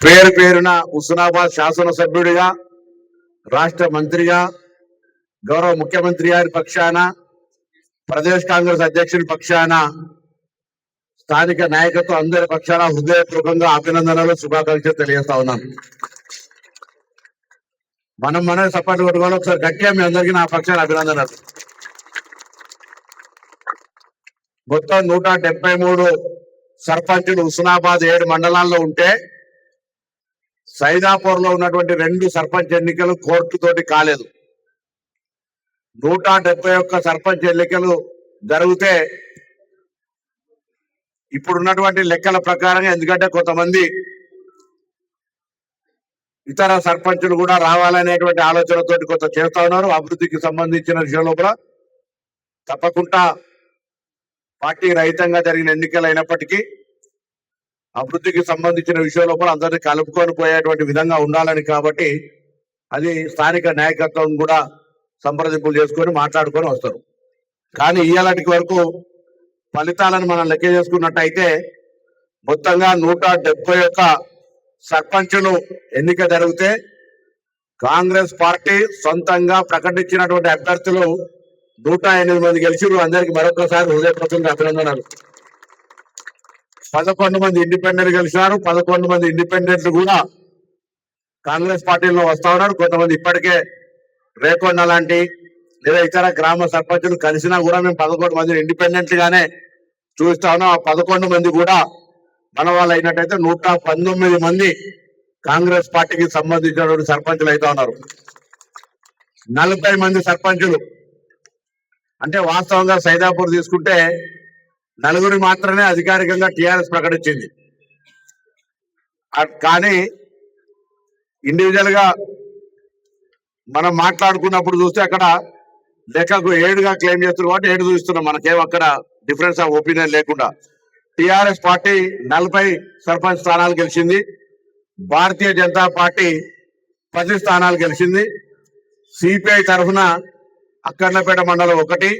పేరు పేరున హుస్నాబాద్ శాసనసభ్యుడిగా రాష్ట్ర మంత్రిగా గౌరవ ముఖ్యమంత్రి గారి పక్షాన ప్రదేశ్ కాంగ్రెస్ అధ్యక్షుడి పక్షాన స్థానిక నాయకత్వం అందరి పక్షాన హృదయపూర్వకంగా అభినందనలు శుభాకాంక్షలు తెలియజేస్తా ఉన్నాను. మనం మన సపోర్ట్ కొట్టుకోవాలి ఒకసారి గట్టిగా మీ అందరికీ నా పక్షాన అభినందనలు. మొత్తం నూట డెబ్బై మూడు సర్పంచులు హుస్నాబాద్ ఏడు మండలాల్లో ఉంటే సైదాపూర్లో ఉన్నటువంటి రెండు సర్పంచ్ ఎన్నికలు కోర్టు తోటి కాలేదు. నూట డెబ్బై ఒక్క సర్పంచ్ ఎన్నికలు జరిగితే ఇప్పుడున్నటువంటి లెక్కల ప్రకారంగా ఎందుకంటే కొంతమంది ఇతర సర్పంచులు కూడా రావాలనేటువంటి ఆలోచనతో కొంత చేస్తా ఉన్నారు. అభివృద్ధికి సంబంధించిన విషయం లోపల తప్పకుండా పార్టీ రహితంగా జరిగిన ఎన్నికలు అయినప్పటికీ అభివృద్ధికి సంబంధించిన విషయంలో కూడా అందరినీ కలుపుకొని పోయేటువంటి విధంగా ఉండాలని కాబట్టి అది స్థానిక నాయకత్వం కూడా సంప్రదింపులు చేసుకొని మాట్లాడుకొని వస్తారు. కానీ ఇయ్యాలటి వరకు ఫలితాలను మనం లెక్క చేసుకున్నట్టయితే మొత్తంగా నూట డెబ్బై ఒక్క సర్పంచులు ఎన్నిక జరిగితే కాంగ్రెస్ పార్టీ సొంతంగా ప్రకటించినటువంటి అభ్యర్థులు నూట ఎనిమిది మంది గెలిచి అందరికీ మరొకసారి హృదయపూర్వకంగా అభినందనలు. పదకొండు మంది ఇండిపెండెంట్ గెలిచినారు పదకొండు మంది ఇండిపెండెంట్ కూడా కాంగ్రెస్ పార్టీలో వస్తా ఉన్నారు. కొంతమంది ఇప్పటికే రేకొండ లాంటి లేదా ఇతర గ్రామ సర్పంచులు కలిసినా కూడా మేము పదకొండు మంది ఇండిపెండెంట్ గానే చూస్తా ఉన్నాం. ఆ పదకొండు మంది కూడా మన వాళ్ళు అయినట్టయితే నూట పంతొమ్మిది మంది కాంగ్రెస్ పార్టీకి సంబంధించినటువంటి సర్పంచులు అయితే ఉన్నారు. నలభై మంది సర్పంచులు. అంటే వాస్తవంగా సైదాపూర్ తీసుకుంటే నలుగురు మాత్రమే అధికారికంగా టిఆర్ఎస్ ప్రకటించింది. కానీ ఇండివిజువల్గా మనం మాట్లాడుకున్నప్పుడు చూస్తే అక్కడ లెక్కకు ఏడుగా క్లెయిమ్ చేస్తున్నారు కాబట్టి ఏడు చూస్తున్నాం. మనకేం అక్కడ డిఫరెన్స్ ఆఫ్ ఒపీనియన్ లేకుండా. టిఆర్ఎస్ పార్టీ నలభై సర్పంచ్ స్థానాలు గెలిచింది. భారతీయ జనతా పార్టీ పది స్థానాలు గెలిచింది. సిపిఐ తరఫున అక్కర్లపేట మండలం ఒకటి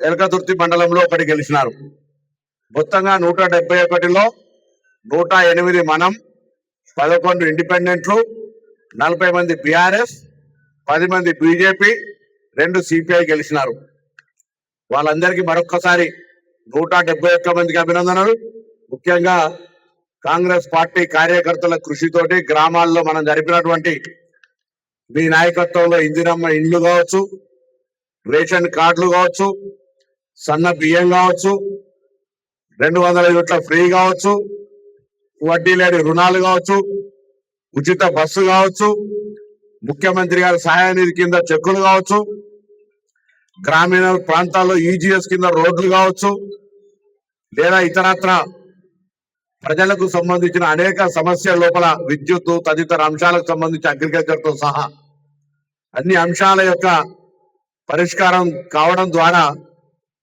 ఎలకదుర్తి మండలంలో ఒకటి గెలిచినారు. మొత్తంగా నూట డెబ్బై ఒకటిలో నూట ఎనిమిది మనం పదకొండు ఇండిపెండెంట్లు నలభై మంది బీఆర్ఎస్ పది మంది బీజేపీ రెండు సిపిఐ గెలిచినారు. వాళ్ళందరికీ మరొక్కసారి నూట డెబ్బై ఒక్క మందికి అభినందనలు. ముఖ్యంగా కాంగ్రెస్ పార్టీ కార్యకర్తల కృషితోటి గ్రామాల్లో మనం జరిపినటువంటి మీ నాయకత్వంలో ఇందిరమ్మ ఇండ్లు కావచ్చు రేషన్ కార్డులు కావచ్చు సన్న బియ్యం కావచ్చు రెండు వందల యూట్ల ఫ్రీ కావచ్చు వడ్డీ లేని రుణాలు కావచ్చు ఉచిత బస్సు కావచ్చు ముఖ్యమంత్రి గారి సహాయ నిధి కింద చెక్కులు కావచ్చు గ్రామీణ ప్రాంతాల్లో ఈజీఎస్ కింద రోడ్లు కావచ్చు లేదా ఇతరత్ర ప్రజలకు సంబంధించిన అనేక సమస్యల లోపల విద్యుత్ తదితర అంశాలకు సంబంధించి అగ్రికల్చర్తో సహా అన్ని అంశాల యొక్క పరిష్కారం కావడం ద్వారా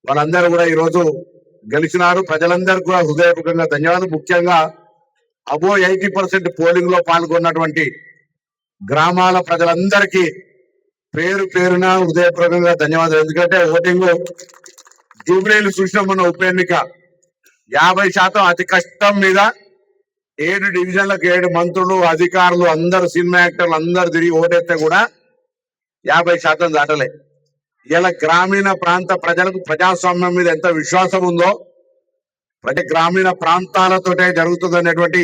వాళ్ళందరూ కూడా ఈరోజు గెలిచినారు. ప్రజలందరికీ కూడా హృదయపూర్వకంగా ధన్యవాదాలు. ముఖ్యంగా అబో ఎయిటీ పర్సెంట్ పోలింగ్లో పాల్గొన్నటువంటి గ్రామాల ప్రజలందరికీ పేరు పేరున హృదయపూర్వకంగా ధన్యవాదాలు. ఎందుకంటే ఓటింగ్ జూబ్లీలు చూసిన మన ఉప ఎన్నిక. యాభై శాతం అతి కష్టం మీద ఏడు డివిజన్లకు ఏడు మంత్రులు అధికారులు అందరు సినిమా యాక్టర్లు అందరు తిరిగి ఓటేస్తే కూడా యాభై శాతం దాటలే. ఇలా గ్రామీణ ప్రాంత ప్రజలకు ప్రజాస్వామ్యం మీద ఎంత విశ్వాసం ఉందో ప్రతి గ్రామీణ ప్రాంతాలతోటే జరుగుతుంది అనేటువంటి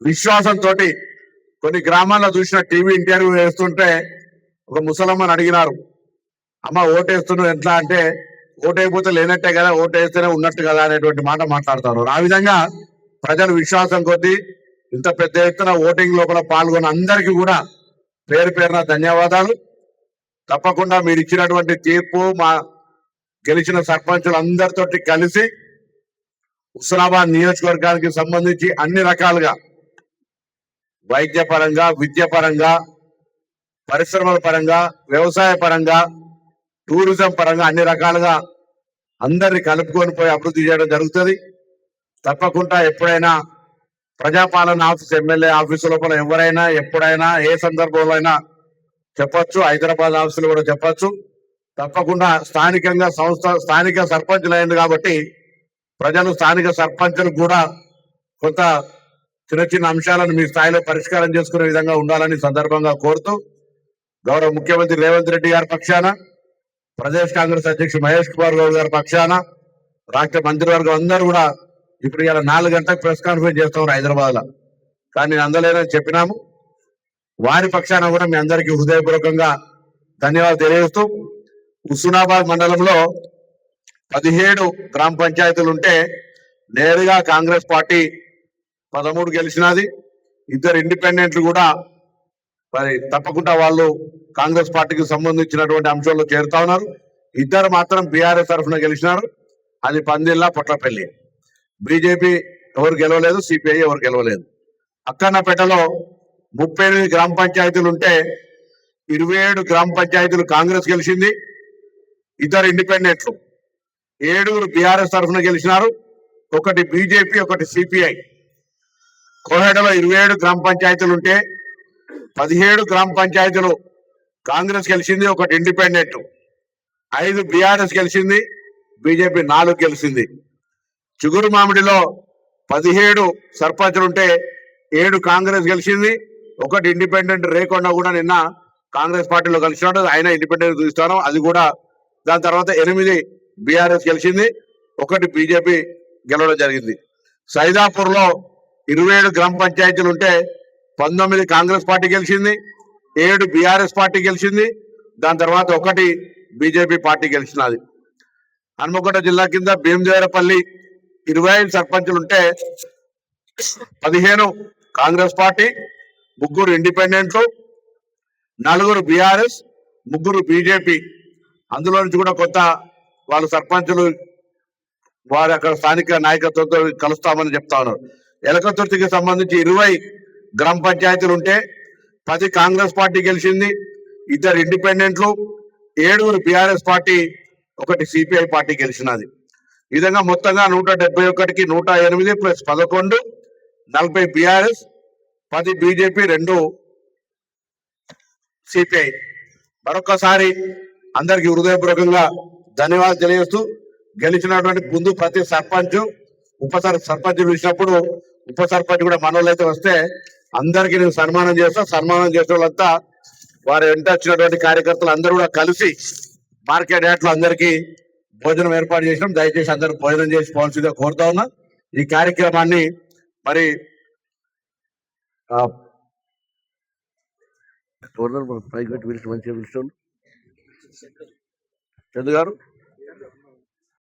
విశ్వాసంతో కొన్ని గ్రామాల్లో చూసిన టీవీ ఇంటర్వ్యూ వేస్తుంటే ఒక ముసలమ్మని అడిగినారు అమ్మ ఓటేస్తున్నావు ఎట్లా అంటే ఓటైపోతే లేనట్టే కదా ఓటేస్తేనే ఉన్నట్టు కదా అనేటువంటి మాట మాట్లాడతారు ఆ విధంగా ప్రజల విశ్వాసం కొద్దీ ఇంత పెద్ద ఎత్తున ఓటింగ్ లోపల పాల్గొన్న అందరికీ కూడా పేరు పేరున ధన్యవాదాలు. తప్పకుండా మీరు ఇచ్చినటువంటి తీర్పు మా గెలిచిన సర్పంచులు అందరితో కలిసి హుస్నాబాద్ నియోజకవర్గానికి సంబంధించి అన్ని రకాలుగా వైద్యపరంగా విద్యపరంగా పరిశ్రమల పరంగా వ్యవసాయ పరంగా టూరిజం పరంగా అన్ని రకాలుగా అందరిని కలుపుకొని పోయి అభివృద్ధి చేయడం జరుగుతుంది. తప్పకుండా ఎప్పుడైనా ప్రజాపాలన ఆఫీస్ ఎమ్మెల్యే ఆఫీసు లోపల ఎవరైనా ఎప్పుడైనా ఏ సందర్భంలో అయినా చెప్పచ్చు హైదరాబాద్ ఆఫీసులు కూడా చెప్పచ్చు. తప్పకుండా స్థానికంగా సంస్థ స్థానిక సర్పంచులు అయింది కాబట్టి ప్రజలు స్థానిక సర్పంచులు కూడా కొంత చిన్న చిన్న అంశాలను మీ స్థాయిలో పరిష్కారం చేసుకునే విధంగా ఉండాలని సందర్భంగా కోరుతూ గౌరవ ముఖ్యమంత్రి రేవంత్ రెడ్డి గారి పక్షాన ప్రదేశ్ కాంగ్రెస్ అధ్యక్షుడు మహేష్ కుమార్ గౌడ్ గారి పక్షాన రాష్ట్ర మంత్రివర్గం అందరూ కూడా ఇప్పుడు ఇలా నాలుగు గంటలకు ప్రెస్ కాన్ఫరెన్స్ చేస్తాం హైదరాబాద్లో కానీ అందలేనని చెప్పినాము? వారి పక్షాన కూడా మీ అందరికీ హృదయపూర్వకంగా ధన్యవాదాలు తెలియజేస్తూ హుస్నాబాద్ మండలంలో పదిహేడు గ్రామ పంచాయతీలు ఉంటే నేరుగా కాంగ్రెస్ పార్టీ పదమూడు గెలిచినది. ఇద్దరు ఇండిపెండెంట్లు కూడా మరి తప్పకుండా వాళ్ళు కాంగ్రెస్ పార్టీకి సంబంధించినటువంటి అంశాల్లో చేరుతా ఉన్నారు. ఇద్దరు మాత్రం బీఆర్ఎస్ తరఫున గెలిచినారు. అది పందిల్లా పొట్లపల్లి. బీజేపీ ఎవరు గెలవలేదు సిపిఐ ఎవరు గెలవలేదు. అక్కన్నపేటలో ముప్పై ఎనిమిది గ్రామ పంచాయతీలు ఉంటే ఇరవై ఏడు గ్రామ పంచాయతీలు కాంగ్రెస్ గెలిచింది ఇద్దరు ఇండిపెండెంట్లు. ఏడుగురు బీఆర్ఎస్ తరఫున గెలిచినారు ఒకటి బీజేపీ ఒకటి సిపిఐ. కోహెడలో ఇరవై ఏడు గ్రామ పంచాయతీలు ఉంటే పదిహేడు గ్రామ పంచాయతీలు కాంగ్రెస్ గెలిచింది ఒకటి ఇండిపెండెంట్. ఐదు బీఆర్ఎస్ గెలిచింది బీజేపీ నాలుగు గెలిచింది. చిగురు మామిడిలో పదిహేడు సర్పంచులుంటే ఏడు కాంగ్రెస్ గెలిచింది ఒకటి ఇండిపెండెంట్ రేకొండ కూడా నిన్న కాంగ్రెస్ పార్టీలో కలిసినాడు ఆయన ఇండిపెండెంట్ చూస్తాను. అది కూడా దాని తర్వాత ఎనిమిది బీఆర్ఎస్ గెలిచింది ఒకటి బీజేపీ గెలవడం జరిగింది. సైదాపూర్లో ఇరవై ఏడు గ్రామ పంచాయతీలు ఉంటే పంతొమ్మిది కాంగ్రెస్ పార్టీ గెలిచింది ఏడు బీఆర్ఎస్ పార్టీ గెలిచింది దాని తర్వాత ఒకటి బీజేపీ పార్టీ గెలిచినది. హన్మకొండ జిల్లా కింద భీమదేవరపల్లి ఇరవై ఐదు సర్పంచులుంటే పదిహేను కాంగ్రెస్ పార్టీ ముగ్గురు ఇండిపెండెంట్లు నలుగురు బీఆర్ఎస్ ముగ్గురు బీజేపీ. అందులో నుంచి కూడా కొత్త వాళ్ళు సర్పంచులు వారి అక్కడ స్థానిక నాయకత్వంతో కలుస్తామని చెప్తా ఉన్నారు. ఎలకతుర్తికి సంబంధించి ఇరవై గ్రామ పంచాయతీలు ఉంటే పది కాంగ్రెస్ పార్టీ గెలిచింది ఇద్దరు ఇండిపెండెంట్లు ఏడుగురు బీఆర్ఎస్ పార్టీ ఒకటి సిపిఐ పార్టీ గెలిచినది. ఈ విధంగా మొత్తంగా నూట డెబ్బై ఒకటికి నూట ఎనిమిది ప్లస్ పదకొండు నలభై బీఆర్ఎస్ పది బీజేపీ రెండు సిపిఐ. మరొకసారి అందరికి హృదయపూర్వకంగా ధన్యవాదాలు తెలియజేస్తూ గెలిచినటువంటి ముందు ప్రతి సర్పంచ్ ఉప సర్పంచ్ పిలిచినప్పుడు ఉప సర్పంచ్ కూడా మనోళ్ళు అయితే వస్తే అందరికీ నేను సన్మానం చేస్తా. సన్మానం చేసే వాళ్ళంతా వారి వెంట వచ్చినటువంటి కార్యకర్తలు అందరూ కూడా కలిసి మార్కెట్ యార్డ్ అందరికీ భోజనం ఏర్పాటు చేసినాం. దయచేసి అందరూ భోజనం చేసి పోవాల్సిందిగా కోరుతా ఉన్నా. ఈ కార్యక్రమాన్ని మరి ఆ, గవర్నర్ మన పైకి పెట్టి పిలిచి మంచిగా పిలుస్తాను చందు గారు?